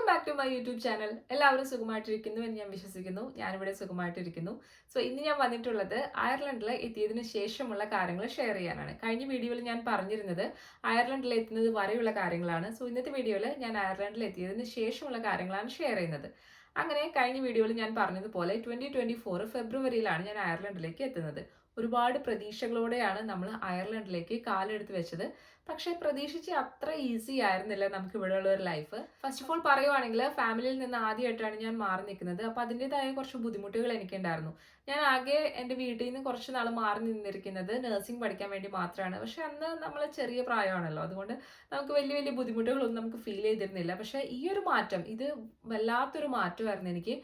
Welcome back to my YouTube channel എല്ലാവരും സുഖമായിട്ടിരിക്കുന്നു എന്ന് ഞാൻ വിശ്വസിക്കുന്നു. ഞാനിവിടെ സുഖമായിട്ടിരിക്കുന്നു. സോ ഇന്ന് ഞാൻ വന്നിട്ടുള്ളത് അയർലൻഡിൽ എത്തിയതിനു ശേഷമുള്ള കാര്യങ്ങൾ ഷെയർ ചെയ്യാനാണ്. കഴിഞ്ഞ വീഡിയോയിൽ ഞാൻ പറഞ്ഞിരുന്നത് അയർലൻഡിൽ എത്തുന്നത് വരെയുള്ള കാര്യങ്ങളാണ്. സോ ഇന്നത്തെ വീഡിയോയിൽ ഞാൻ അയർലൻഡിൽ എത്തിയതിന് ശേഷമുള്ള കാര്യങ്ങളാണ് ഷെയർ ചെയ്യുന്നത്. അങ്ങനെ കഴിഞ്ഞ വീഡിയോയിൽ ഞാൻ പറഞ്ഞതുപോലെ ട്വന്റി ട്വന്റി ഫോർ ഫെബ്രുവരിയിലാണ് ഞാൻ അയർലൻഡിലേക്ക് എത്തുന്നത്. ഒരുപാട് പ്രതീക്ഷകളോടെയാണ് നമ്മൾ അയർലൻഡിലേക്ക് കാലെടുത്ത് വെച്ചത്. പക്ഷേ പ്രതീക്ഷിച്ച് അത്ര ഈസി ആയിരുന്നില്ല നമുക്ക് ഇവിടെയുള്ള ഒരു ലൈഫ്. ഫസ്റ്റ് ഓഫ് ഓൾ പറയുവാണെങ്കിൽ ഫാമിലിയിൽ നിന്ന് ആദ്യമായിട്ടാണ് ഞാൻ മാറി നിൽക്കുന്നത്. അപ്പോൾ അതിന്റെതായ കുറച്ച് ബുദ്ധിമുട്ടുകൾ എനിക്കുണ്ടായിരുന്നു. ഞാൻ ആകെ എന്റെ വീട്ടിൽ നിന്ന് കുറച്ച് നാൾ മാറി നിന്നിരിക്കുന്നത് നഴ്സിംഗ് പഠിക്കാൻ വേണ്ടി മാത്രമാണ്. പക്ഷെ അന്ന് നമ്മൾ ചെറിയ പ്രായമാണല്ലോ. അതുകൊണ്ട് നമുക്ക് വലിയ വലിയ ബുദ്ധിമുട്ടുകളൊന്നും നമുക്ക് ഫീൽ ചെയ്തിരുന്നില്ല. പക്ഷേ ഈ ഒരു മാറ്റം ഇത് വല്ലാത്തൊരു മാറ്റമായിരുന്നു എനിക്ക്.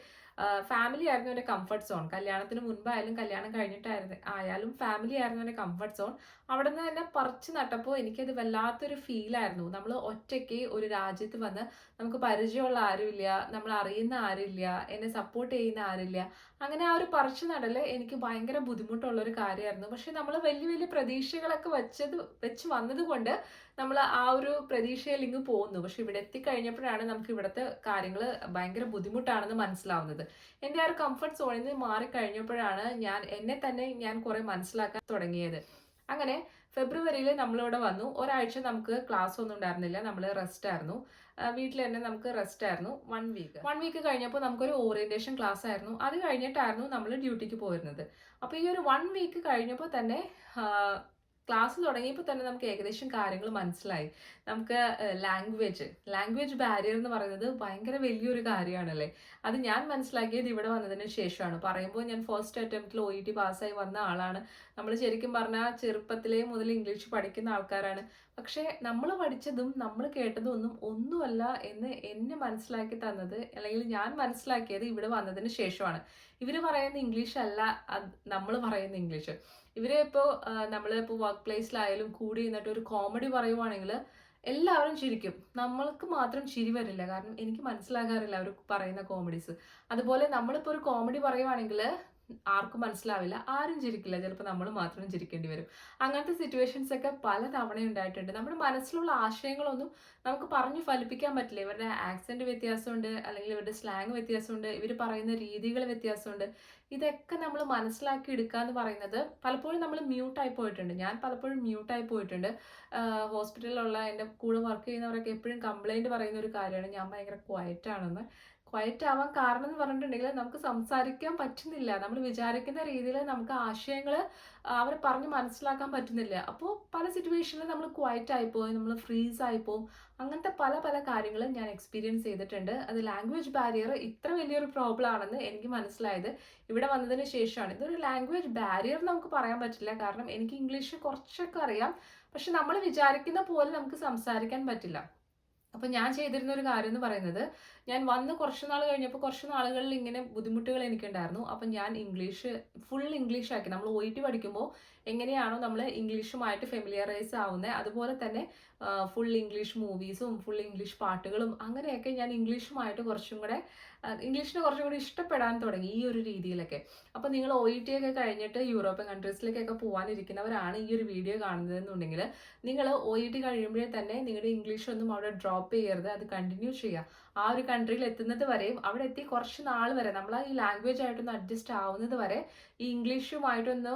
ഫാമിലി ആയിരുന്നു എന്റെ കംഫർട്ട് സോൺ കല്യാണത്തിന് മുൻപായാലും കല്യാണം കഴിഞ്ഞിട്ടായിരുന്നു. ആയാലും ഫാമിലി ആയിരുന്നു എന്റെ കംഫർട്ട് സോൺ അവിടെ നിന്ന് തന്നെ പറിച്ചു നട്ടപ്പോൾ എനിക്കത് വല്ലാത്തൊരു ഫീലായിരുന്നു നമ്മൾ ഒറ്റയ്ക്ക് ഒരു രാജ്യത്ത് വന്ന് നമുക്ക് പരിചയമുള്ള ആരുമില്ല നമ്മൾ അറിയുന്ന ആരുമില്ല എന്നെ സപ്പോർട്ട് ചെയ്യുന്ന ആരുമില്ല. അങ്ങനെ ആ ഒരു പറിച്ചു നടൽ എനിക്ക് ഭയങ്കര ബുദ്ധിമുട്ടുള്ള ഒരു കാര്യമായിരുന്നു. പക്ഷെ നമ്മൾ വലിയ വലിയ പ്രതീക്ഷകളൊക്കെ വെച്ചത് വെച്ച് വന്നതുകൊണ്ട് നമ്മൾ ആ ഒരു പ്രതീക്ഷയിൽ ഇങ്ങ് പോകുന്നു പക്ഷെ ഇവിടെ എത്തിക്കഴിഞ്ഞപ്പോഴാണ് നമുക്ക് ഇവിടുത്തെ കാര്യങ്ങൾ ഭയങ്കര ബുദ്ധിമുട്ടാണെന്ന് മനസ്സിലാവുന്നത്. എന്റെ ആ ഒരു കംഫർട്ട് സോണിൽ നിന്ന് മാറിക്കഴിഞ്ഞപ്പോഴാണ് ഞാൻ എന്നെ തന്നെ ഞാൻ കുറെ മനസ്സിലാക്കാൻ തുടങ്ങിയത്. അങ്ങനെ ഫെബ്രുവരിയിൽ നമ്മളിവിടെ വന്നു. ഒരാഴ്ച നമുക്ക് ക്ലാസ് ഒന്നും ഉണ്ടായിരുന്നില്ല. നമ്മൾ റെസ്റ്റ് ആയിരുന്നു. വീട്ടിൽ തന്നെ നമുക്ക് റെസ്റ്റ് ആയിരുന്നു. വൺ വീക്ക് വൺ വീക്ക് കഴിഞ്ഞപ്പോൾ നമുക്കൊരു ഓറിയന്റേഷൻ ക്ലാസ് ആയിരുന്നു. അത് കഴിഞ്ഞിട്ടായിരുന്നു നമ്മൾ ഡ്യൂട്ടിക്ക് പോയിരുന്നത്. അപ്പോൾ ഈ ഒരു വൺ വീക്ക് കഴിഞ്ഞപ്പോൾ തന്നെ ക്ലാസ് തുടങ്ങിയപ്പോൾ തന്നെ നമുക്ക് ഏകദേശം കാര്യങ്ങൾ മനസ്സിലായി. നമുക്ക് ലാംഗ്വേജ് ലാംഗ്വേജ് ബാരിയർ എന്ന് പറയുന്നത് ഭയങ്കര വലിയൊരു കാര്യമാണല്ലേ? അത് ഞാൻ മനസ്സിലാക്കിയത് ഇവിടെ വന്നതിന് ശേഷമാണ്. പറയുമ്പോൾ ഞാൻ ഫസ്റ്റ് അറ്റംപ്റ്റിൽ ഒ ഇ ടി പാസ്സായി വന്ന ആളാണ്. നമ്മൾ ശരിക്കും പറഞ്ഞാൽ ചെറുപ്പത്തിലേ മുതൽ ഇംഗ്ലീഷ് പഠിക്കുന്ന ആൾക്കാരാണ്. പക്ഷേ നമ്മൾ പഠിച്ചതും നമ്മൾ കേട്ടതും ഒന്നും ഒന്നുമല്ല എന്ന് എന്നെ മനസ്സിലാക്കി തന്നത് അല്ലെങ്കിൽ ഞാൻ മനസ്സിലാക്കിയത് ഇവിടെ വന്നതിന് ശേഷമാണ്. ഇവർ പറയുന്ന ഇംഗ്ലീഷ് അല്ല നമ്മൾ പറയുന്ന ഇംഗ്ലീഷ് ഇവരെ ഇപ്പോൾ നമ്മളിപ്പോൾ വർക്ക് പ്ലേസിലായാലും കൂടി നിന്നിട്ട് ഒരു കോമഡി പറയുവാണെങ്കിൽ എല്ലാവരും ചിരിക്കും. നമ്മൾക്ക് മാത്രം ചിരി വരില്ല. കാരണം എനിക്ക് മനസ്സിലാകാറില്ല അവർ പറയുന്ന കോമഡീസ് അതുപോലെ നമ്മളിപ്പോൾ ഒരു കോമഡി പറയുവാണെങ്കിൽ ആർക്കും മനസ്സിലാവില്ല ആരും ചിരിക്കില്ല. ചിലപ്പോൾ നമ്മൾ മാത്രം ചിരിക്കേണ്ടി വരും. അങ്ങനത്തെ സിറ്റുവേഷൻസ് ഒക്കെ പല തവണ ഉണ്ടായിട്ടുണ്ട്. നമ്മുടെ മനസ്സിലുള്ള ആശയങ്ങളൊന്നും നമുക്ക് പറഞ്ഞു ഫലിപ്പിക്കാൻ പറ്റില്ല. ഇവരുടെ ആക്സെന്റ് വ്യത്യാസമുണ്ട് അല്ലെങ്കിൽ ഇവരുടെ സ്ലാങ് വ്യത്യാസമുണ്ട് ഇവർ പറയുന്ന രീതികൾ വ്യത്യാസമുണ്ട്. ഇതൊക്കെ നമ്മൾ മനസ്സിലാക്കി എടുക്കുക എന്ന് പറയുന്നത് പലപ്പോഴും നമ്മൾ മ്യൂട്ടായി പോയിട്ടുണ്ട്. ഞാൻ പലപ്പോഴും മ്യൂട്ടായി പോയിട്ടുണ്ട്. ഹോസ്പിറ്റലിലുള്ള എന്റെ കൂടെ വർക്ക് ചെയ്യുന്നവരൊക്കെ എപ്പോഴും കംപ്ലൈന്റ് പറയുന്ന ഒരു കാര്യമാണ്. ഞാൻ ഭയങ്കര ക്വയറ്റ് ആണെന്ന്. ക്വയറ്റ് ആവാൻ കാരണം എന്ന് പറഞ്ഞിട്ടുണ്ടെങ്കിൽ നമുക്ക് സംസാരിക്കാൻ പറ്റുന്നില്ല. നമ്മൾ വിചാരിക്കുന്ന രീതിയിൽ നമുക്ക് ആശയങ്ങൾ അവർ പറഞ്ഞ് മനസ്സിലാക്കാൻ പറ്റുന്നില്ല. അപ്പോൾ പല സിറ്റുവേഷനിലും നമ്മൾ ക്വയറ്റ് ആയിപ്പോയി നമ്മൾ ഫ്രീസ് ആയിപ്പോവും. അങ്ങനത്തെ പല പല കാര്യങ്ങളും ഞാൻ എക്സ്പീരിയൻസ് ചെയ്തിട്ടുണ്ട്. അത് ലാംഗ്വേജ് ബാരിയർ ഇത്ര വലിയൊരു പ്രോബ്ലം ആണെന്ന് എനിക്ക് മനസ്സിലായത് ഇവിടെ വന്നതിന് ശേഷമാണ്. ഇതൊരു ലാംഗ്വേജ് ബാരിയർ നമുക്ക് പറയാൻ പറ്റില്ല. കാരണം എനിക്ക് ഇംഗ്ലീഷ് കുറച്ചൊക്കെ അറിയാം. പക്ഷെ നമ്മൾ വിചാരിക്കുന്ന പോലെ നമുക്ക് സംസാരിക്കാൻ പറ്റില്ല. അപ്പോൾ ഞാൻ ചെയ്തിരുന്ന ഒരു കാര്യം എന്ന് പറയുന്നത് ഞാൻ വന്ന് കുറച്ച് നാൾ കഴിഞ്ഞപ്പോൾ കുറച്ച് നാളുകളിൽ ഇങ്ങനെ ബുദ്ധിമുട്ടുകൾ എനിക്കുണ്ടായിരുന്നു. അപ്പം ഞാൻ ഇംഗ്ലീഷ് ഫുൾ ഇംഗ്ലീഷ് ആക്കി. നമ്മൾ ഒ ടി പഠിക്കുമ്പോൾ എങ്ങനെയാണോ നമ്മൾ ഇംഗ്ലീഷുമായിട്ട് ഫെമിലിയറൈസ് ആവുന്നത് അതുപോലെ തന്നെ ഫുൾ ഇംഗ്ലീഷ് മൂവീസും ഫുൾ ഇംഗ്ലീഷ് പാട്ടുകളും അങ്ങനെയൊക്കെ ഞാൻ ഇംഗ്ലീഷുമായിട്ട് കുറച്ചും കൂടെ ഇംഗ്ലീഷിനെ കുറച്ചും കൂടി ഇഷ്ടപ്പെടാൻ തുടങ്ങി ഈ ഒരു രീതിയിലൊക്കെ. അപ്പോൾ നിങ്ങൾ ഒ ഇ ടി ഒക്കെ കഴിഞ്ഞിട്ട് യൂറോപ്യൻ കൺട്രീസിലേക്കൊക്കെ പോകാനിരിക്കുന്നവരാണ് ഈ ഒരു വീഡിയോ കാണുന്നതെന്നുണ്ടെങ്കിൽ നിങ്ങൾ ഒ ഇ ടി കഴിയുമ്പോഴേ തന്നെ നിങ്ങളുടെ ഇംഗ്ലീഷ് ഒന്നും അവിടെ ഡ്രോപ്പ് ചെയ്യരുത്. അത് കണ്ടിന്യൂ ചെയ്യുക ആ ഒരു കൺട്രിയിൽ എത്തുന്നത് വരെയും അവിടെ എത്തി കുറച്ച് നാൾ വരെ നമ്മൾ ഈ ലാംഗ്വേജ് ആയിട്ടൊന്ന് അഡ്ജസ്റ്റ് ആവുന്നത് വരെ ഈ ഇംഗ്ലീഷുമായിട്ടൊന്ന്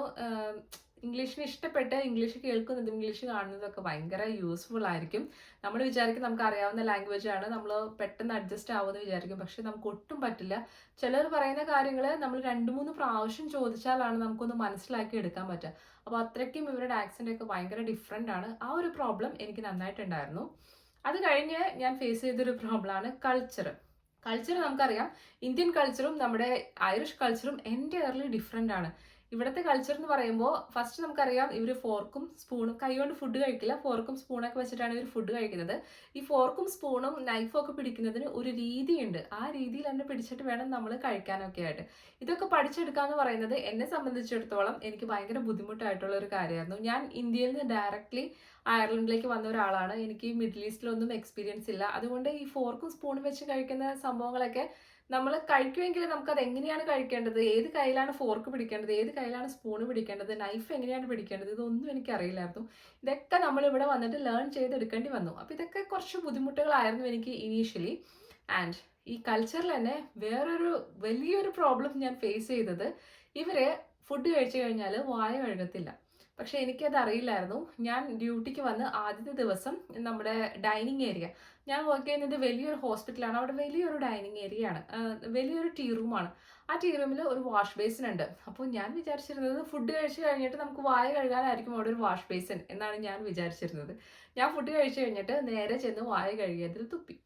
ഇംഗ്ലീഷിന് ഇഷ്ടപ്പെട്ട് ഇംഗ്ലീഷ് കേൾക്കുന്നതും ഇംഗ്ലീഷ് കാണുന്നതൊക്കെ ഭയങ്കര യൂസ്ഫുൾ ആയിരിക്കും. നമ്മൾ വിചാരിക്കും നമുക്ക് അറിയാവുന്ന ലാംഗ്വേജ് ആണ് നമ്മൾ പെട്ടെന്ന് അഡ്ജസ്റ്റ് ആവുമെന്ന് വിചാരിക്കും. പക്ഷെ നമുക്ക് ഒട്ടും പറ്റില്ല. ചിലർ പറയുന്ന കാര്യങ്ങൾ നമ്മൾ രണ്ട് മൂന്ന് പ്രാവശ്യം ചോദിച്ചാലാണ് നമുക്കൊന്ന് മനസ്സിലാക്കി എടുക്കാൻ പറ്റുക. അപ്പോൾ അത്രയ്ക്കും ഇവരുടെ ആക്സന്റ് ഒക്കെ ഭയങ്കര ഡിഫറെന്റ് ആണ്. ആ ഒരു പ്രോബ്ലം എനിക്ക് നന്നായിട്ടുണ്ടായിരുന്നു. അത് കഴിഞ്ഞ് ഞാൻ ഫേസ് ചെയ്തൊരു പ്രോബ്ലമാണ് കൾച്ചർ കൾച്ചർ നമുക്കറിയാം. ഇന്ത്യൻ കൾച്ചറും നമ്മുടെ ഐറിഷ് കൾച്ചറും എന്റയർലി ഡിഫറെന്റ് ആണ്. ഇവിടുത്തെ കൾച്ചർ എന്ന് പറയുമ്പോൾ ഫസ്റ്റ് നമുക്കറിയാം ഇവർ ഫോർക്കും സ്പൂണും കൈകൊണ്ട് ഫുഡ് കഴിക്കില്ല. ഫോർക്കും സ്പൂണൊക്കെ വെച്ചിട്ടാണ് ഇവർ ഫുഡ് കഴിക്കുന്നത്. ഈ ഫോർക്കും സ്പൂണും നൈഫും ഒക്കെ പിടിക്കുന്നതിന് ഒരു രീതിയുണ്ട്. ആ രീതിയിൽ തന്നെ പിടിച്ചിട്ട് വേണം നമ്മൾ കഴിക്കാനൊക്കെ ആയിട്ട്. ഇതൊക്കെ പഠിച്ചെടുക്കുക എന്ന് പറയുന്നത് എന്നെ സംബന്ധിച്ചിടത്തോളം എനിക്ക് ഭയങ്കര ബുദ്ധിമുട്ടായിട്ടുള്ള ഒരു കാര്യമായിരുന്നു. ഞാൻ ഇന്ത്യയിൽ നിന്ന് ഡയറക്റ്റ്ലി അയർലൻഡിലേക്ക് വന്ന ഒരാളാണ്. എനിക്ക് മിഡിൽ ഈസ്റ്റിലൊന്നും എക്സ്പീരിയൻസ് ഇല്ല. അതുകൊണ്ട് ഈ ഫോർക്കും സ്പൂണും വെച്ച് കഴിക്കുന്ന സംഭവങ്ങളൊക്കെ നമ്മൾ കഴിക്കുമെങ്കിൽ നമുക്കത് എങ്ങനെയാണ് കഴിക്കേണ്ടത്? ഏത് കയ്യിലാണ് ഫോർക്ക് പിടിക്കേണ്ടത്? ഏത് കയ്യിലാണ് സ്പൂൺ പിടിക്കേണ്ടത്? നൈഫ് എങ്ങനെയാണ് പിടിക്കേണ്ടത്? ഇതൊന്നും എനിക്കറിയില്ലായിരുന്നു. ഇതൊക്കെ നമ്മൾ ഇവിടെ വന്നിട്ട് ലേൺ ചെയ്തെടുക്കേണ്ടി വന്നു. അപ്പോൾ ഇതൊക്കെ കുറച്ച് ബുദ്ധിമുട്ടുകളായിരുന്നു എനിക്ക് ഇനീഷ്യലി ആൻഡ് ഈ കൾച്ചറിൽ തന്നെ വേറൊരു വലിയൊരു പ്രോബ്ലം ഞാൻ ഫേസ് ചെയ്തത്. ഇവർ ഫുഡ് കഴിച്ചു കഴിഞ്ഞാൽ വായ കഴുകത്തില്ല. പക്ഷെ എനിക്കത് അറിയില്ലായിരുന്നു ഞാൻ ഡ്യൂട്ടിക്ക് വന്ന് ആദ്യത്തെ ദിവസം നമ്മുടെ ഡൈനിങ് ഏരിയ ഞാൻ വർക്ക് ചെയ്യുന്നത് വലിയൊരു ഹോസ്പിറ്റലാണ്. അവിടെ വലിയൊരു ഡൈനിങ് ഏരിയ ആണ് വലിയൊരു ടീ റൂമാണ് ആ ടീ റൂമിൽ ഒരു വാഷ് ബേസിൻ ഉണ്ട്. അപ്പോൾ ഞാൻ വിചാരിച്ചിരുന്നത് ഫുഡ് കഴിച്ച് കഴിഞ്ഞിട്ട് നമുക്ക് വായ കഴുകാനായിരിക്കും അവിടെ ഒരു വാഷ് ബേസിൻ എന്നാണ് ഞാൻ വിചാരിച്ചിരുന്നത്. ഞാൻ ഫുഡ് കഴിച്ച് കഴിഞ്ഞിട്ട് നേരെ ചെന്ന് വായ കഴുകിയതിൽ തുപ്പി.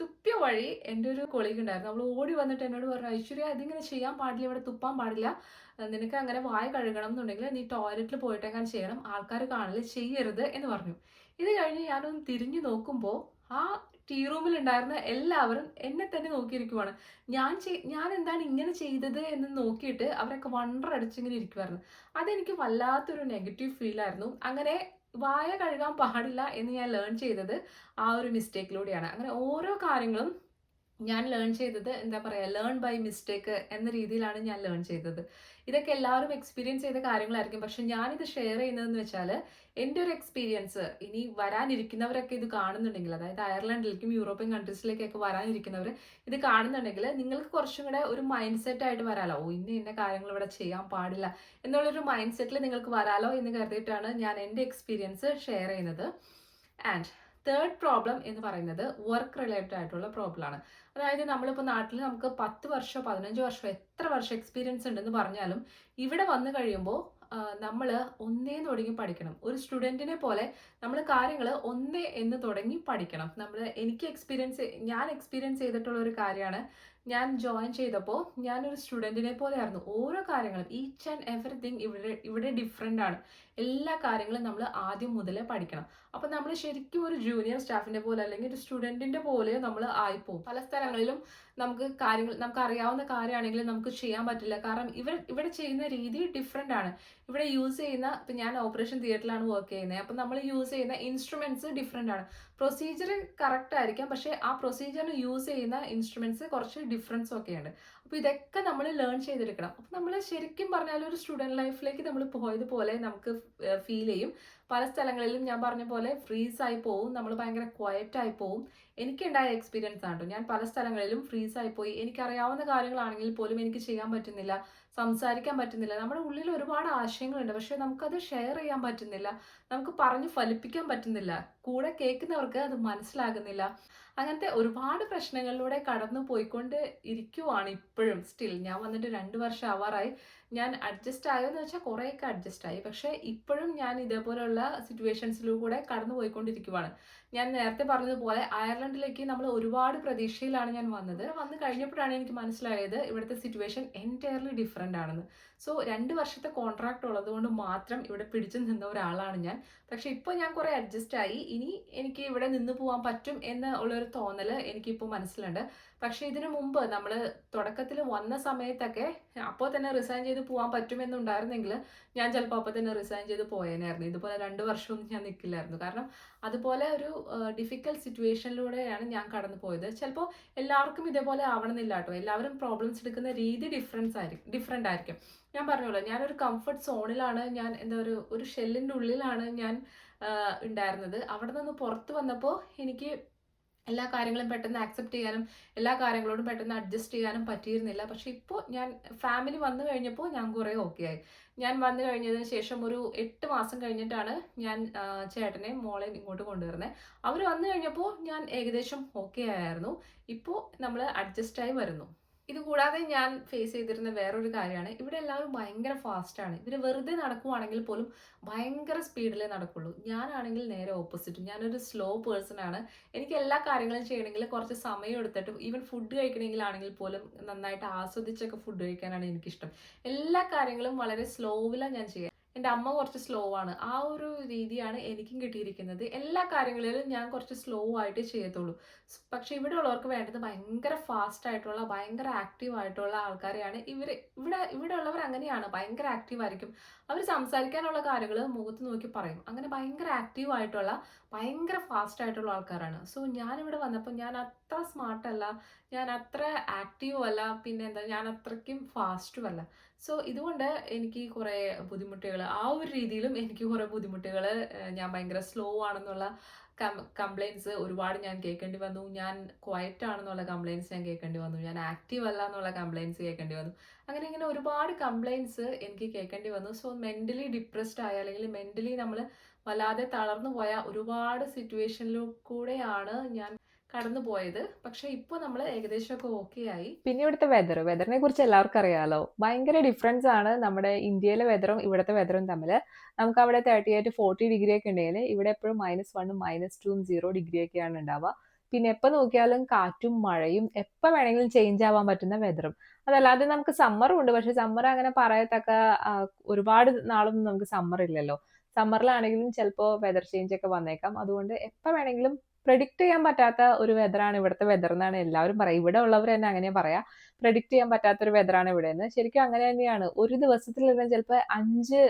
തുപ്പിയ വഴി എന്റെ ഒരു കൊളീഗ് ഉണ്ടായിരുന്നു. അവൾ ഓടി വന്നിട്ട് എന്നോട് പറഞ്ഞു ഐശ്വര്യ അതിങ്ങനെ ചെയ്യാൻ പാടില്ല ഇവിടെ തുപ്പാൻ പാടില്ല. നിനക്ക് അങ്ങനെ വായ കഴുകണം എന്നുണ്ടെങ്കിൽ നീ ടോയ്ലറ്റിൽ പോയിട്ടെങ്ങനെ ചെയ്യണം. ആൾക്കാർ കാണൽ ചെയ്യരുത് എന്ന് പറഞ്ഞു. ഇത് കഴിഞ്ഞ് ഞാനൊന്ന് തിരിഞ്ഞു നോക്കുമ്പോൾ ആ ടീ റൂമിൽ ഉണ്ടായിരുന്ന എല്ലാവരും എന്നെ തന്നെ നോക്കിയിരിക്കുവാണ്. ഞാൻ ഞാൻ എന്താണ് ഇങ്ങനെ ചെയ്തത് എന്ന് നോക്കിയിട്ട് അവരൊക്കെ വണ്ടർ അടിച്ചിങ്ങനെ ഇരിക്കുമായിരുന്നു അതെനിക്ക് വല്ലാത്തൊരു നെഗറ്റീവ് ഫീൽ ആയിരുന്നു. അങ്ങനെ വായ കഴുകാൻ പാടില്ല എന്ന് ഞാൻ ലേൺ ചെയ്തത് ആ ഒരു മിസ്റ്റേക്കിലൂടെയാണ് അങ്ങനെ ഓരോ കാര്യങ്ങളും ഞാൻ ലേൺ ചെയ്തത് എന്താ പറയുക ലേൺ ബൈ മിസ്റ്റേക്ക് എന്ന രീതിയിലാണ് ഞാൻ ലേൺ ചെയ്തത്. ഇതൊക്കെ എല്ലാവരും എക്സ്പീരിയൻസ് ചെയ്ത കാര്യങ്ങളായിരിക്കും. പക്ഷെ ഞാനിത് ഷെയർ ചെയ്യുന്നതെന്ന് വെച്ചാൽ എന്റെ ഒരു എക്സ്പീരിയൻസ് ഇനി വരാനിരിക്കുന്നവരൊക്കെ ഇത് കാണുന്നുണ്ടെങ്കിൽ അതായത് അയർലൻഡിലേക്കും യൂറോപ്യൻ കൺട്രീസിലേക്കൊക്കെ വരാനിരിക്കുന്നവർ ഇത് കാണുന്നുണ്ടെങ്കിൽ നിങ്ങൾക്ക് കുറച്ചും കൂടെ ഒരു മൈൻഡ് സെറ്റ് ആയിട്ട് വരാലോ. ഓ ഇന്ന ഇന്ന കാര്യങ്ങൾ ഇവിടെ ചെയ്യാൻ പാടില്ല എന്നുള്ളൊരു മൈൻഡ് സെറ്റിൽ നിങ്ങൾക്ക് വരാലോ എന്ന് കരുതിയിട്ടാണ് ഞാൻ എന്റെ എക്സ്പീരിയൻസ് ഷെയർ ചെയ്യുന്നത്. ആൻഡ് തേർഡ് പ്രോബ്ലം എന്ന് പറയുന്നത് വർക്ക് റിലേറ്റഡ് ആയിട്ടുള്ള പ്രോബ്ലം ആണ്. അതായത് നമ്മളിപ്പോൾ നാട്ടിൽ നമുക്ക് പത്ത് വർഷമോ പതിനഞ്ച് വർഷമോ എത്ര വർഷം എക്സ്പീരിയൻസ് ഉണ്ടെന്ന് പറഞ്ഞാലും ഇവിടെ വന്നു കഴിയുമ്പോൾ നമ്മൾ ഒന്നേ തുടങ്ങി പഠിക്കണം. ഒരു സ്റ്റുഡന്റിനെ പോലെ നമ്മൾ കാര്യങ്ങൾ ഒന്നേ എന്ന് തുടങ്ങി പഠിക്കണം. നമ്മൾ എനിക്ക് എക്സ്പീരിയൻസ് ഞാൻ എക്സ്പീരിയൻസ് ചെയ്തിട്ടുള്ള ഒരു കാര്യമാണ്. ഞാൻ ജോയിൻ ചെയ്തപ്പോൾ ഞാനൊരു സ്റ്റുഡന്റിനെ പോലെയായിരുന്നു ഓരോ കാര്യങ്ങളും ഈച്ച് ആൻഡ് എവറിഥിങ് ഇവിടെ ഇവിടെ ഡിഫറെന്റ് ആണ്. എല്ലാ കാര്യങ്ങളും നമ്മൾ ആദ്യം മുതലേ പഠിക്കണം. അപ്പം നമ്മൾ ശരിക്കും ഒരു ജൂനിയർ സ്റ്റാഫിന്റെ പോലെ അല്ലെങ്കിൽ ഒരു സ്റ്റുഡന്റിന്റെ പോലെ നമ്മൾ ആയിപ്പോവും. പല സ്ഥലങ്ങളിലും നമുക്ക് കാര്യങ്ങൾ നമുക്ക് അറിയാവുന്ന കാര്യമാണെങ്കിൽ നമുക്ക് ചെയ്യാൻ പറ്റില്ല. കാരണം ഇവർ ഇവിടെ ചെയ്യുന്ന രീതി ഡിഫറെന്റ് ആണ്. ഇവിടെ യൂസ് ചെയ്യുന്ന ഇപ്പം ഞാൻ ഓപ്പറേഷൻ തിയേറ്ററിലാണ് വർക്ക് ചെയ്യുന്നത്. അപ്പം നമ്മൾ യൂസ് ചെയ്യുന്ന ഇൻസ്ട്രുമെന്റ്സ് ഡിഫറെന്റ് ആണ്. പ്രൊസീജിയർ കറക്റ്റ് ആയിരിക്കാം. പക്ഷേ ആ പ്രൊസീജിയറിന് യൂസ് ചെയ്യുന്ന ഇൻസ്ട്രുമെന്റ്സ് കുറച്ച് ഡിഫറൻസ് ഒക്കെ ഉണ്ട് അപ്പോൾ ഇതൊക്കെ നമ്മൾ ലേൺ ചെയ്തെടുക്കണം. അപ്പോൾ നമ്മൾ ശരിക്കും പറഞ്ഞാൽ ഒരു സ്റ്റുഡന്റ് ലൈഫിലേക്ക് നമ്മൾ പോയതുപോലെ നമുക്ക് ഫീൽ ചെയ്യും. പല സ്ഥലങ്ങളിലും ഞാൻ പറഞ്ഞ പോലെ ഫ്രീസ് ആയി പോവും. നമ്മൾ ഭയങ്കര ക്വയറ്റ് ആയി പോവും. എനിക്കുണ്ടായ എക്സ്പീരിയൻസ് ആണ്. ഞാൻ പല സ്ഥലങ്ങളിലും ഫ്രീസ് ആയി പോയി. എനിക്കറിയാവുന്ന കാര്യങ്ങളാണെങ്കിൽ പോലും എനിക്ക് ചെയ്യാൻ പറ്റുന്നില്ല സംസാരിക്കാൻ പറ്റുന്നില്ല. നമ്മുടെ ഉള്ളിൽ ഒരുപാട് ആശയങ്ങളുണ്ട്. പക്ഷെ നമുക്കത് ഷെയർ ചെയ്യാൻ പറ്റുന്നില്ല. നമുക്ക് പറഞ്ഞ് ഫലിപ്പിക്കാൻ പറ്റുന്നില്ല. കൂടെ കേൾക്കുന്നവർക്ക് അത് മനസ്സിലാകുന്നില്ല. അങ്ങനത്തെ ഒരുപാട് പ്രശ്നങ്ങളിലൂടെ കടന്നു പോയിക്കൊണ്ട് ഇരിക്കുവാണ് ഇപ്പോഴും സ്റ്റിൽ ഞാൻ വന്നിട്ട് രണ്ട് വർഷം ആവാറായി. ഞാൻ അഡ്ജസ്റ്റ് ആയോ എന്ന് വെച്ചാൽ കുറേയൊക്കെ അഡ്ജസ്റ്റ് ആയി. പക്ഷേ ഇപ്പോഴും ഞാൻ ഇതേപോലെയുള്ള സിറ്റുവേഷൻസിലൂടെ കടന്നു പോയിക്കൊണ്ടിരിക്കുവാണ്. ഞാൻ നേരത്തെ പറഞ്ഞതുപോലെ അയർലൻഡിലേക്ക് നമ്മൾ ഒരുപാട് പ്രതീക്ഷയിലാണ് ഞാൻ വന്നത്. വന്ന് കഴിഞ്ഞപ്പോഴാണ് എനിക്ക് മനസ്സിലായത് ഇവിടുത്തെ സിറ്റുവേഷൻ എന്റയർലി ഡിഫറെന്റ് ആണെന്ന്. സോ രണ്ട് വർഷത്തെ കോൺട്രാക്ട് ഉള്ളതുകൊണ്ട് മാത്രം ഇവിടെ പിടിച്ചു നിന്ന ഒരാളാണ് ഞാൻ. പക്ഷെ ഇപ്പോൾ ഞാൻ കുറേ അഡ്ജസ്റ്റ് ആയി. ഇനി എനിക്ക് ഇവിടെ നിന്ന് പോകാൻ പറ്റും എന്ന് ഉള്ളൊരു തോന്നൽ എനിക്കിപ്പോൾ മനസ്സിലുണ്ട്. പക്ഷേ ഇതിനു മുമ്പ് നമ്മൾ തുടക്കത്തിൽ വന്ന സമയത്തൊക്കെ അപ്പോൾ തന്നെ റിസൈൻ ചെയ്ത് പോകാൻ പറ്റുമെന്നുണ്ടായിരുന്നെങ്കിൽ ഞാൻ ചിലപ്പോൾ അപ്പോൾ തന്നെ റിസൈൻ ചെയ്ത് പോയേനായിരുന്നു. ഇതുപോലെ രണ്ട് വർഷവും ഞാൻ നിൽക്കില്ലായിരുന്നു കാരണം അതുപോലെ ഒരു ഡിഫിക്കൽട്ട് സിറ്റുവേഷനിലൂടെയാണ് ഞാൻ കടന്നു പോയത്. ചിലപ്പോൾ എല്ലാവർക്കും ഇതേപോലെ ആവണമെന്നില്ല കേട്ടോ എല്ലാവരും പ്രോബ്ലംസ് എടുക്കുന്ന രീതി ഡിഫറൻസ് ആയിരിക്കും ഡിഫറെന്റ് ആയിരിക്കും. ഞാൻ പറഞ്ഞല്ലോ ഞാനൊരു കംഫർട്ട് സോണിലാണ് ഞാൻ എന്താ ഒരു ഒരു ഷെല്ലിന്റെ ഉള്ളിലാണ് ഞാൻ ഉണ്ടായിരുന്നത്. അവിടെ നിന്ന് പുറത്ത് വന്നപ്പോൾ എനിക്ക് എല്ലാ കാര്യങ്ങളും പെട്ടെന്ന് ആക്സെപ്റ്റ് ചെയ്യാനും എല്ലാ കാര്യങ്ങളോടും പെട്ടെന്ന് അഡ്ജസ്റ്റ് ചെയ്യാനും പറ്റിയിരുന്നില്ല. പക്ഷെ ഇപ്പോൾ ഞാൻ ഫാമിലി വന്നു കഴിഞ്ഞപ്പോൾ ഞാൻ കുറേ ഓക്കെ ആയി. ഞാൻ വന്നു കഴിഞ്ഞതിന് ശേഷം ഒരു എട്ട് മാസം കഴിഞ്ഞിട്ടാണ് ഞാൻ ചേട്ടനെ മോളെ ഇങ്ങോട്ട് കൊണ്ടുവരുന്നത് അവർ വന്നു കഴിഞ്ഞപ്പോൾ ഞാൻ ഏകദേശം ഓക്കെ ആയിരുന്നു. ഇപ്പോൾ നമ്മൾ അഡ്ജസ്റ്റായി വരുന്നു. ഇത് കൂടാതെ ഞാൻ ഫേസ് ചെയ്തിരുന്ന വേറൊരു കാര്യമാണ്. ഇവിടെ എല്ലാവരും ഭയങ്കര ഫാസ്റ്റാണ് ഇവർ വെറുതെ നടക്കുവാണെങ്കിൽ പോലും ഭയങ്കര സ്പീഡിലേ നടക്കുള്ളൂ. ഞാനാണെങ്കിൽ നേരെ ഓപ്പോസിറ്റ് ഞാനൊരു സ്ലോ പേഴ്സൺ ആണ്. എനിക്ക് എല്ലാ കാര്യങ്ങളും ചെയ്യണമെങ്കിൽ കുറച്ച് സമയം എടുത്തിട്ട് ഈവൻ ഫുഡ് കഴിക്കണമെങ്കിലാണെങ്കിൽ പോലും നന്നായിട്ട് ആസ്വദിച്ചൊക്കെ ഫുഡ് കഴിക്കാനാണ് എനിക്കിഷ്ടം. എല്ലാ കാര്യങ്ങളും വളരെ സ്ലോവിലാണ് ഞാൻ ചെയ്യുക എന്റെ അമ്മ കുറച്ച് സ്ലോ ആണ്. ആ ഒരു രീതിയാണ് എനിക്കും കിട്ടിയിരിക്കുന്നത്. എല്ലാ കാര്യങ്ങളിലും ഞാൻ കുറച്ച് സ്ലോ ആയിട്ട് ചെയ്യത്തുള്ളൂ. പക്ഷേ ഇവിടെ ഉള്ളവർക്ക് വേണ്ടത് ഭയങ്കര ഫാസ്റ്റ് ആയിട്ടുള്ള ഭയങ്കര ആക്റ്റീവ് ആയിട്ടുള്ള ആൾക്കാരെയാണ്. ഇവർ ഇവിടെ ഇവിടെ ഉള്ളവർ അങ്ങനെയാണ്. ഭയങ്കര ആക്റ്റീവ് ആയിരിക്കും. അവർ സംസാരിക്കാനുള്ള കാര്യങ്ങൾ മുഖത്ത് നോക്കി പറയും. അങ്ങനെ ഭയങ്കര ആക്റ്റീവ് ആയിട്ടുള്ള ഭയങ്കര ഫാസ്റ്റ് ആയിട്ടുള്ള ആൾക്കാരാണ്. സോ ഞാനിവിടെ വന്നപ്പോൾ ഞാൻ അത്ര സ്മാർട്ടല്ല ഞാൻ അത്ര ആക്റ്റീവും അല്ല. പിന്നെ എന്താ? ഞാൻ അത്രയ്ക്കും ഫാസ്റ്റും അല്ല. സോ ഇതുകൊണ്ട് എനിക്ക് കുറേ ബുദ്ധിമുട്ടുകൾ ആ ഒരു രീതിയിലും എനിക്ക് കുറേ ബുദ്ധിമുട്ടുകൾ ഞാൻ ഭയങ്കര സ്ലോ ആണെന്നുള്ള കംപ്ലൈൻസ് ഒരുപാട് ഞാൻ കേൾക്കേണ്ടി വന്നു. ഞാൻ ക്വയറ്റ് ആണെന്നുള്ള കംപ്ലൈൻസ് ഞാൻ കേൾക്കേണ്ടി വന്നു. ഞാൻ ആക്റ്റീവ് അല്ല എന്നുള്ള കംപ്ലൈൻസ് കേൾക്കേണ്ടി വന്നു. അങ്ങനെ ഇങ്ങനെ ഒരുപാട് കംപ്ലൈൻസ് എനിക്ക് കേൾക്കേണ്ടി വന്നു. സോ മെന്റലി ഡിപ്രസ്ഡ് ആയ അല്ലെങ്കിൽ മെന്റലി നമ്മൾ വല്ലാതെ തളർന്നു പോയ ഒരുപാട് സിറ്റുവേഷനിലൂടെയാണ് ഞാൻ കടന്നു പോയത് പക്ഷെ ഇപ്പോൾ നമ്മൾ ഏകദേശമൊക്കെ ഓക്കെ ആയി പിന്നെ ഇവിടുത്തെ വെതർ വെതറിനെ കുറിച്ച് എല്ലാവർക്കും അറിയാലോ. ഭയങ്കര ഡിഫറൻസ് ആണ് നമ്മുടെ ഇന്ത്യയിലെ വെതറും ഇവിടുത്തെ വെതറും തമ്മിൽ നമുക്ക് അവിടെ തേർട്ടി എയ്റ്റ് ഫോർട്ടി ഡിഗ്രി ഒക്കെ ഉണ്ടെങ്കിൽ ഇവിടെ എപ്പോഴും മൈനസ് വണ്ണും മൈനസ് ടൂവും സീറോ ഡിഗ്രി ഒക്കെയാണ് ഉണ്ടാവുക. പിന്നെ എപ്പോൾ നോക്കിയാലും കാറ്റും മഴയും എപ്പോൾ വേണമെങ്കിലും ചേഞ്ച് ആവാൻ പറ്റുന്ന വെതറും അതല്ലാതെ നമുക്ക് സമ്മറും ഉണ്ട്. പക്ഷെ സമ്മർ അങ്ങനെ പറയത്തക്ക ഒരുപാട് നാളൊന്നും നമുക്ക് സമ്മർ ഇല്ലല്ലോ. സമ്മറിലാണെങ്കിലും ചിലപ്പോൾ വെതർ ചേഞ്ച് ഒക്കെ വന്നേക്കാം. അതുകൊണ്ട് എപ്പോൾ വേണമെങ്കിലും പ്രെഡിക്റ്റ് ചെയ്യാൻ പറ്റാത്ത ഒരു വെതറാണ് ഇവിടുത്തെ വെതർ എന്നാണ് എല്ലാവരും പറയുക ഇവിടെ ഉള്ളവർ തന്നെ അങ്ങനെ പറയാ. പ്രെഡിക്റ്റ് ചെയ്യാൻ പറ്റാത്തൊരു വെതറാണ് ഇവിടെ നിന്ന് ശരിക്കും അങ്ങനെ തന്നെയാണ്. ഒരു ദിവസത്തിൽ തന്നെ ചിലപ്പോൾ അഞ്ച്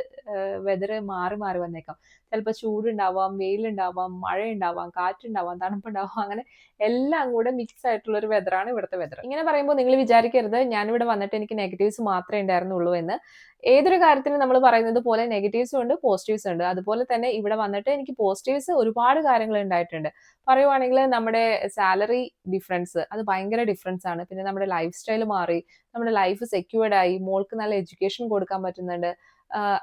വെതർ മാറി മാറി വന്നേക്കാം. ചിലപ്പോൾ ചൂടുണ്ടാവാം വെയിലുണ്ടാവാം മഴ ഉണ്ടാവാം കാറ്റുണ്ടാവാം തണുപ്പുണ്ടാവാം അങ്ങനെ എല്ലാം കൂടെ മിക്സ് ആയിട്ടുള്ള ഒരു വെതറാണ് ഇവിടുത്തെ വെതർ ഇങ്ങനെ പറയുമ്പോൾ നിങ്ങൾ വിചാരിക്കരുത്. ഞാനിവിടെ വന്നിട്ട് എനിക്ക് നെഗറ്റീവ്സ് മാത്രമേ ഉണ്ടായിരുന്നുള്ളൂ എന്ന്. ഏതൊരു കാര്യത്തിനും നമ്മൾ പറയുന്നത് പോലെ നെഗറ്റീവ്സും ഉണ്ട് പോസിറ്റീവ്സും ഉണ്ട്. അതുപോലെ തന്നെ ഇവിടെ വന്നിട്ട് എനിക്ക് പോസിറ്റീവ്സ് ഒരുപാട് കാര്യങ്ങൾ ഉണ്ടായിട്ടുണ്ട്. പറയുവാണെങ്കിൽ നമ്മുടെ സാലറി ഡിഫറൻസ് അത് ഭയങ്കര ഡിഫറൻസ് ആണ്. പിന്നെ നമ്മുടെ ലൈഫ് സ്റ്റൈൽ മാറി നമ്മുടെ ലൈഫ് സെക്യൂർഡ് ആയി മോൾക്ക് നല്ല എഡ്യൂക്കേഷൻ കൊടുക്കാൻ പറ്റുന്നുണ്ട്.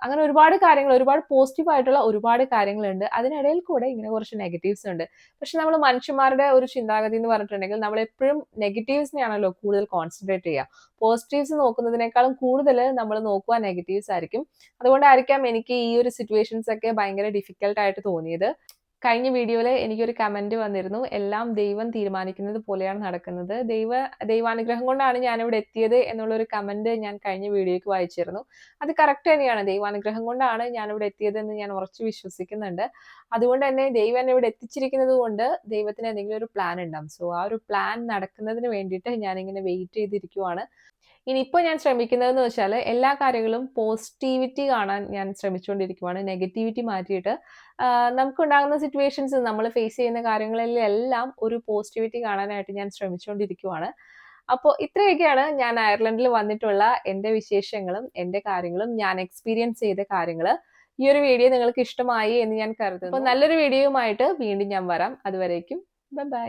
അങ്ങനെ ഒരുപാട് കാര്യങ്ങൾ ഒരുപാട് പോസിറ്റീവ് ആയിട്ടുള്ള ഒരുപാട് കാര്യങ്ങളുണ്ട്. അതിനിടയിൽ കൂടെ ഇങ്ങനെ കുറച്ച് നെഗറ്റീവ്സ് ഉണ്ട്. പക്ഷെ നമ്മൾ മനുഷ്യന്മാരുടെ ഒരു ചിന്താഗതി എന്ന് പറഞ്ഞിട്ടുണ്ടെങ്കിൽ നമ്മൾ എപ്പോഴും നെഗറ്റീവ്സിനെയാണല്ലോ കൂടുതൽ കോൺസെൻട്രേറ്റ് ചെയ്യുക. പോസിറ്റീവ്സ് നോക്കുന്നതിനേക്കാളും കൂടുതൽ നമ്മൾ നോക്കുക നെഗറ്റീവ്സ് ആയിരിക്കും. അതുകൊണ്ടായിരിക്കാം എനിക്ക് ഈ ഒരു സിറ്റുവേഷൻസ് ഒക്കെ ഭയങ്കര ഡിഫിക്കൽട്ട് ആയിട്ട് തോന്നിയത്. കഴിഞ്ഞ വീഡിയോയിൽ എനിക്കൊരു കമന്റ് വന്നിരുന്നു. എല്ലാം ദൈവം തീരുമാനിക്കുന്നത് പോലെയാണ് നടക്കുന്നത്. ദൈവ ദൈവാനുഗ്രഹം കൊണ്ടാണ് ഞാനിവിടെ എത്തിയത് എന്നുള്ള ഒരു കമന്റ് ഞാൻ കഴിഞ്ഞ വീഡിയോയ്ക്ക് വായിച്ചിരുന്നു. അത് കറക്റ്റ് തന്നെയാണ്. ദൈവാനുഗ്രഹം കൊണ്ടാണ് ഞാനിവിടെ എത്തിയതെന്ന് ഞാൻ ഉറച്ചു വിശ്വസിക്കുന്നുണ്ട്. അതുകൊണ്ട് തന്നെ ദൈവം എന്നെ ഇവിടെ എത്തിച്ചിരിക്കുന്നത് കൊണ്ട് ദൈവത്തിന് എന്തെങ്കിലും ഒരു പ്ലാൻ ഉണ്ടാവും. സോ ആ ഒരു പ്ലാൻ നടക്കുന്നതിന് വേണ്ടിയിട്ട് ഞാനിങ്ങനെ വെയിറ്റ് ചെയ്തിരിക്കുവാണ്. ഇനിയിപ്പോൾ ഞാൻ ശ്രമിക്കുന്നതെന്ന് വെച്ചാൽ എല്ലാ കാര്യങ്ങളും പോസിറ്റിവിറ്റി കാണാൻ ഞാൻ ശ്രമിച്ചുകൊണ്ടിരിക്കുവാണ്. നെഗറ്റിവിറ്റി മാറ്റിയിട്ട് നമുക്കുണ്ടാകുന്ന സിറ്റുവേഷൻസ് നമ്മൾ ഫേസ് ചെയ്യുന്ന കാര്യങ്ങളിലെല്ലാം ഒരു പോസിറ്റിവിറ്റി കാണാനായിട്ട് ഞാൻ ശ്രമിച്ചുകൊണ്ടിരിക്കുവാണ്. അപ്പോൾ ഇത്രയൊക്കെയാണ് ഞാൻ അയർലൻഡിൽ വന്നിട്ടുള്ള എന്റെ വിശേഷങ്ങളും എന്റെ കാര്യങ്ങളും ഞാൻ എക്സ്പീരിയൻസ് ചെയ്ത കാര്യങ്ങൾ ഈ ഒരു വീഡിയോ നിങ്ങൾക്ക് ഇഷ്ടമായി എന്ന് ഞാൻ കരുതുന്നു. അപ്പോൾ നല്ലൊരു വീഡിയോയുമായിട്ട് വീണ്ടും ഞാൻ വരാം. അതുവരേക്കും ബൈ ബൈ